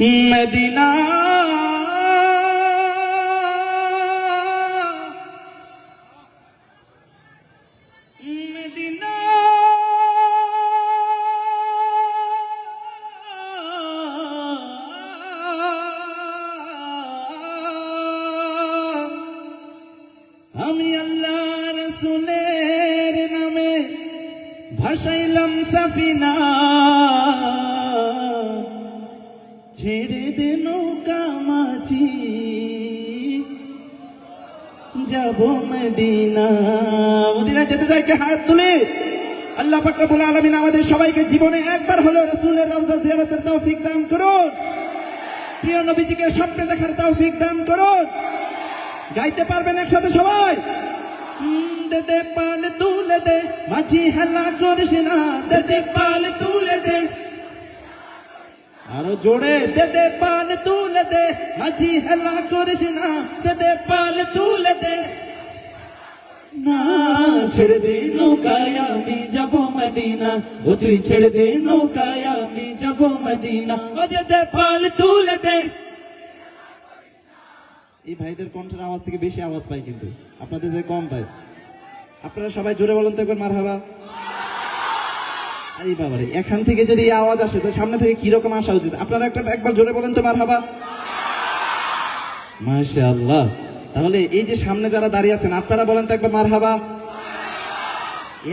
Medina. Medina. আমি আল্লাহ রসুলের নামে ভাসাইলাম সাফিনা। ছেড়ে দে নৌকা মাঝি। যাব মদিনা। যেতে চাই কে? হাত তুলে। আল্লাহ পাক রব্বুল আলামিন আমাদের সবাইকে জীবনে একবার হলো রাসূলের রওজা জিয়ারতের তৌফিক দান করুন। প্রিয় নবীজিকে স্বপ্নে দেখার তৌফিক দান করুন। গাইতে পারবেন একসাথে সবাই। দে, পাল তুলে দে। মাঝি হেলা করিস না। দে দে, পাল তুলে আরও জোরে দে পাল তুলে দে, মাঝি হেলা করিস না। দে পাল তুলে দে। না, ছেড়ে দে নৌকায় আমি যাব মদিনা। ও তুই ছেড়ে দে নৌকায় আমি যাব মদিনা। ও যে দে পাল তুলে দে। এই ভাইদের কণ্ঠের আওয়াজ থেকে বেশি আওয়াজ পাই কিন্তু। আপনাদের কম পাই আপনারা সবাই জোরে বলেন তো একবার মার হাবা আরে বাবারে এখান থেকে যদি এই আওয়াজ আসে তো সামনে থেকে কীরকম আসা উচিত? আপনারা একটা একবার জোরে বলেন তো মার হাবা মাশাআল্লাহ। তাহলে এই যে সামনে যারা দাঁড়িয়ে আছেন আপনারা বলেন তো একবার মার হাবা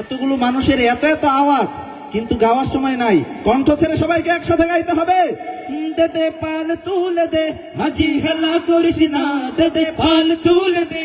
এতগুলো মানুষের এত এত আওয়াজ কিন্তু গাওয়ার সময় নাই। কণ্ঠ ছেড়ে সবাইকে একসাথে গাইতে হবে। হুম, দে দে পাল তুলে দে। মাঝি হেলা করিস না। দে দে পাল তুলে দে।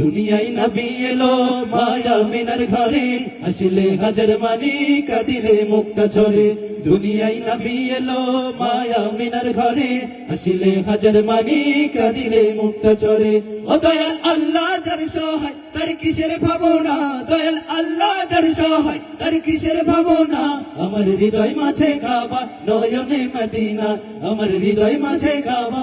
দুনিয়ায় নবী এলো, মায়া মিনার ঘরে। আসলে হাজার মানি কাদিলে মুক্ত ঝরে। দুনিয়ায় নবী এলো, মায়া মিনার ঘরে। আসলে হাজার মানি কাদিলে মুক্ত ঝরে। ও দয়াল আল্লাহ যার সহায়, তার কিসের ভাবনা? দয়াল আল্লাহ যার সহায়, তার কিসের ভাবনা? আমার হৃদয় মাঝে গাবা নয়নে মদিনা। আমার হৃদয় মাঝে গাবা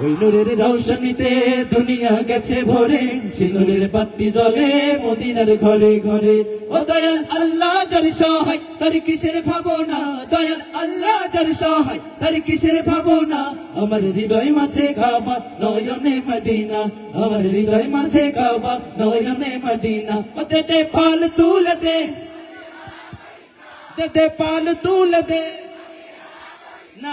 ওই নূরের রৌশনীতে দুনিয়া গেছে ভরে সে নূরের বাতি জ্বলে মদিনার ঘরে ঘরে। ও দয়াল আল্লাহ, যার সহায়, তার কিসের ভাবনা? দয়াল আল্লাহ, যার সহায়, তার কিসের ভাবনা? আমার হৃদয় মাঝে গাবা, নয়নে মদিনা। আমার হৃদয় মাঝে গাবা, নয়নে মদিনা। ও দে পাল তুলে দে। দে পাল তুলে দে। না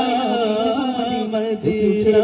ছেড়ে